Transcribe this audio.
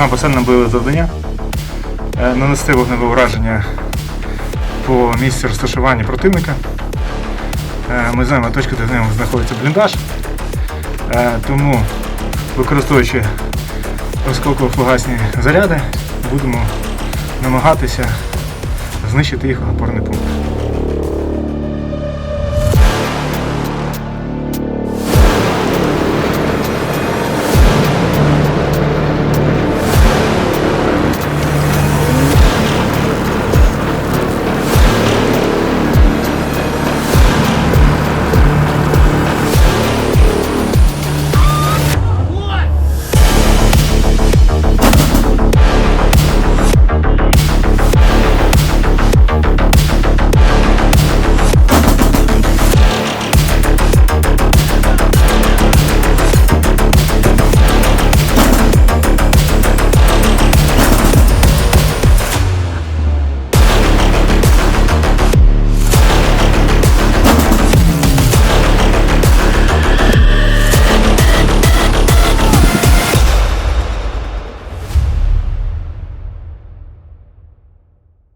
Нам поставлено бойове завдання е, нанести вогневе ураження по місці розташування противника. Е, ми знаємо точку, де в ньому знаходиться бліндаж. Е, тому, використовуючи осколково-фугасні заряди, будемо намагатися знищити їх опорний пункт.